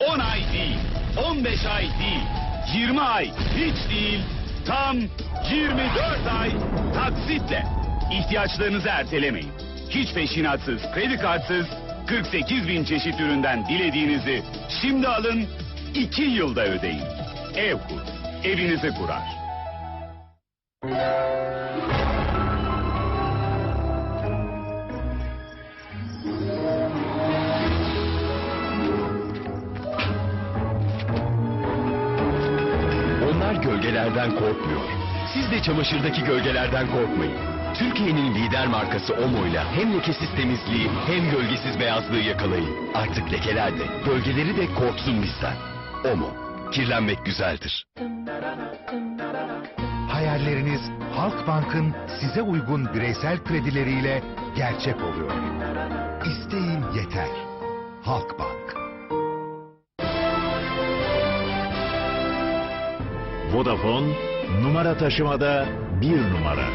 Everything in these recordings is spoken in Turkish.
10 ay değil, 15 ay değil, 20 ay hiç değil, tam 24 ay taksitle. İhtiyaçlarınızı ertelemeyin. Hiç peşinatsız, kredi kartsız, 48 bin çeşit üründen dilediğinizi şimdi alın, 2 yılda ödeyin. Evkur, evinizi kurar. Gölgelerden korkmuyor. Siz de çamaşırdaki gölgelerden korkmayın. Türkiye'nin lider markası Omo'yla hem lekesiz temizliği hem gölgesiz beyazlığı yakalayın. Artık lekeler de, gölgeleri de korksun bizden. Omo, kirlenmek güzeldir. Hayalleriniz Halkbank'ın size uygun bireysel kredileriyle gerçek oluyor. İsteyin yeter. Halkbank. Vodafone numara taşımada bir numara.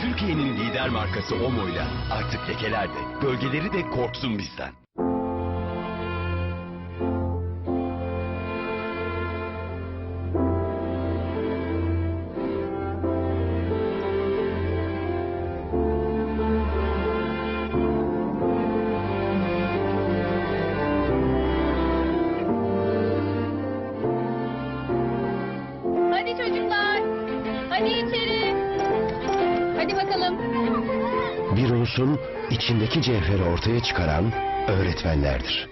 Türkiye'nin lider markası Omo'yla artık lekeler de, gölgeleri de korksun bizden. Hadi içeri. Hadi bakalım. Bir ulusun içindeki cevheri ortaya çıkaran öğretmenlerdir.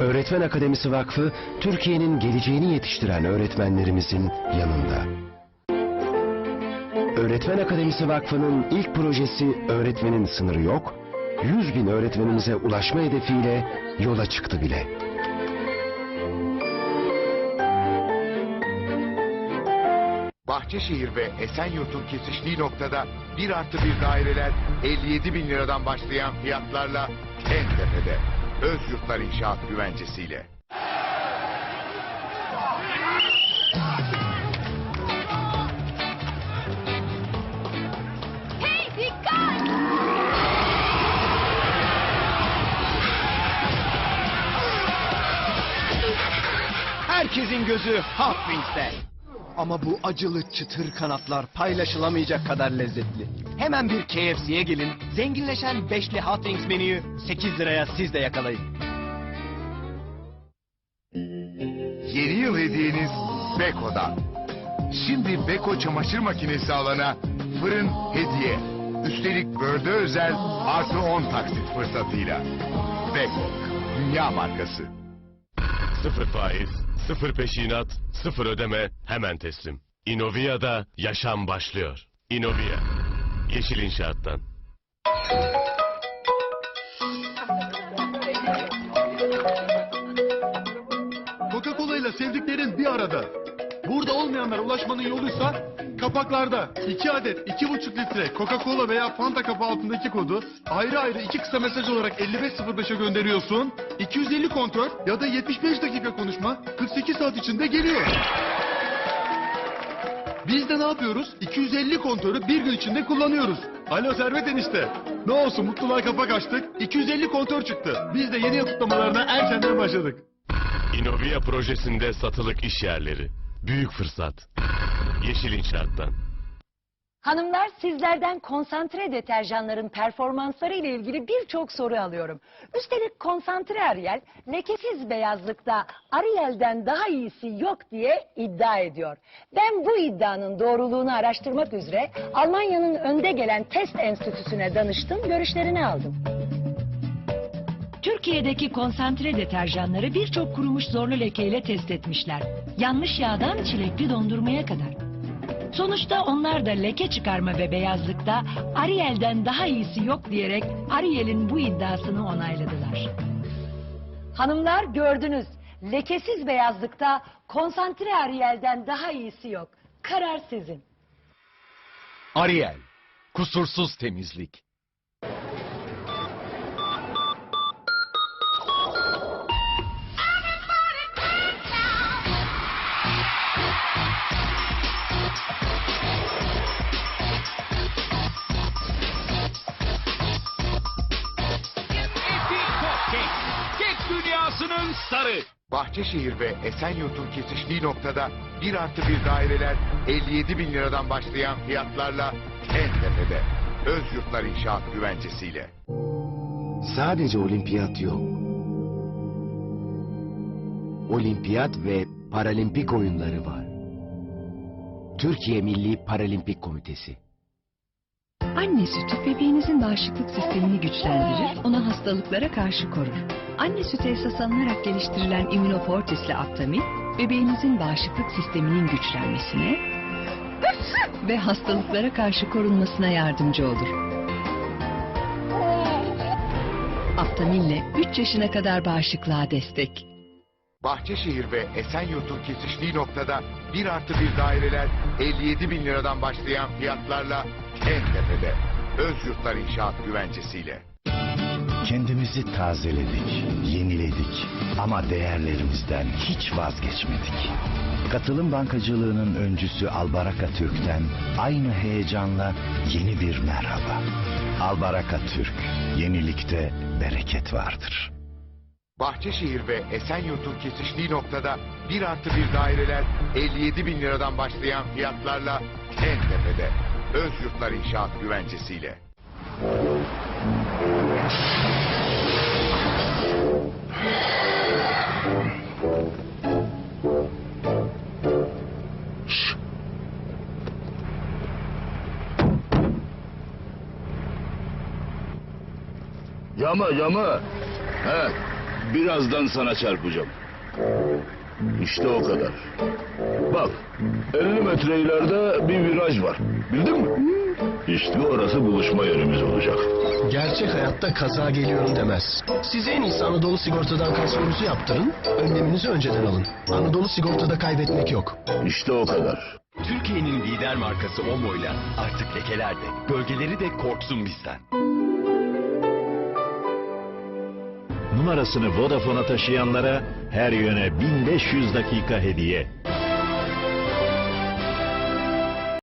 Öğretmen Akademisi Vakfı, Türkiye'nin geleceğini yetiştiren öğretmenlerimizin yanında. Öğretmen Akademisi Vakfı'nın ilk projesi Öğretmenin Sınırı Yok, 100 bin öğretmenimize ulaşma hedefiyle yola çıktı bile. Bahçeşehir ve Esenyurt'un kesiştiği noktada 1 artı 1 daireler 57 bin liradan başlayan fiyatlarla en tepede. Öz Yurtlar İnşaat güvencesiyle. Hey dikkat. Herkesin gözü Hot Wings'te. Ama bu acılı çıtır kanatlar paylaşılamayacak kadar lezzetli. Hemen bir KFC'ye gelin. Zenginleşen beşli Hot Wings menüyü 8 liraya siz de yakalayın. Yeni yıl hediyeniz Beko'dan. Şimdi Beko çamaşır makinesi alana fırın hediye. Üstelik börde özel artı 10 taksit fırsatıyla. Beko, dünya markası. Sıfır faiz, sıfır peşinat, sıfır ödeme, hemen teslim. Innovia'da yaşam başlıyor. Innovia, Yeşil İnşaat'tan. Coca-Cola ile sevdiklerin bir arada. Burada olmayanlara ulaşmanın yoluysa kapaklarda 2 adet 2,5 litre Coca-Cola veya Fanta kapı altındaki kodu ayrı ayrı iki kısa mesaj olarak 5505'e gönderiyorsun. 250 kontör ya da 75 dakika konuşma 48 saat içinde geliyor. Biz de ne yapıyoruz? 250 kontörü bir gün içinde kullanıyoruz. Alo Servet enişte. Ne olsun mutluluğa kapak açtık. 250 kontör çıktı. Biz de yeni yıl kutlamalarına erkenden başladık. Innovia projesinde satılık iş yerleri. Büyük fırsat. Yeşil İnşaat'tan. Hanımlar sizlerden konsantre deterjanların performansları ile ilgili birçok soru alıyorum. Üstelik konsantre Ariel lekesiz beyazlıkta Ariel'den daha iyisi yok diye iddia ediyor. Ben bu iddianın doğruluğunu araştırmak üzere Almanya'nın önde gelen test enstitüsüne danıştım, görüşlerini aldım. Türkiye'deki konsantre deterjanları birçok kurumuş zorlu lekeyle test etmişler. Yanmış yağdan çilekli dondurmaya kadar. Sonuçta onlar da leke çıkarma ve beyazlıkta Ariel'den daha iyisi yok diyerek Ariel'in bu iddiasını onayladılar. Hanımlar gördünüz. Lekesiz beyazlıkta konsantre Ariel'den daha iyisi yok. Karar sizin. Ariel. Kusursuz temizlik. Sarı. Bahçeşehir ve Esenyurt'un kesiştiği noktada 1 artı 1 daireler 57 bin liradan başlayan fiyatlarla en tepede. Özyurtlar İnşaat güvencesiyle. Sadece olimpiyat yok. Olimpiyat ve paralimpik oyunları var. Türkiye Milli Paralimpik Komitesi. Anne sütü bebeğinizin bağışıklık sistemini güçlendirir, onu hastalıklara karşı korur. Anne sütü esas alınarak geliştirilen Immunofortis ile Aptamil, bebeğinizin bağışıklık sisteminin güçlenmesine ve hastalıklara karşı korunmasına yardımcı olur. Aptamil ile 3 yaşına kadar bağışıklığa destek. Bahçeşehir ve Esenyurt'un kesiştiği noktada 1 artı 1 daireler 57 bin liradan başlayan fiyatlarla en tepede. Özyurtlar İnşaat güvencesiyle. Kendimizi tazeledik, yeniledik ama değerlerimizden hiç vazgeçmedik. Katılım bankacılığının öncüsü Albaraka Türk'ten aynı heyecanla yeni bir merhaba. Albaraka Türk, yenilikte bereket vardır. Bahçeşehir ve Esenyurt'un kesiştiği noktada 1 artı 1 daireler 57 bin liradan başlayan fiyatlarla en tepede. Özyurtlar İnşaat güvencesiyle. Yama yama. He, birazdan sana çarpacağım. İşte o kadar. Bak, 50 metre ileride bir viraj var. Bildin mi? İşte orası buluşma yerimiz olacak. Gerçek hayatta kaza geliyorum demez. Siz en iyisi Anadolu Sigorta'dan kaskonuzu yaptırın, önleminizi önceden alın. Anadolu Sigorta'da kaybetmek yok. İşte o kadar. Türkiye'nin lider markası Omo'yla artık lekelerde, gölgeleri de korksun bizden. Numarasını Vodafone'a taşıyanlara her yöne 1500 dakika hediye.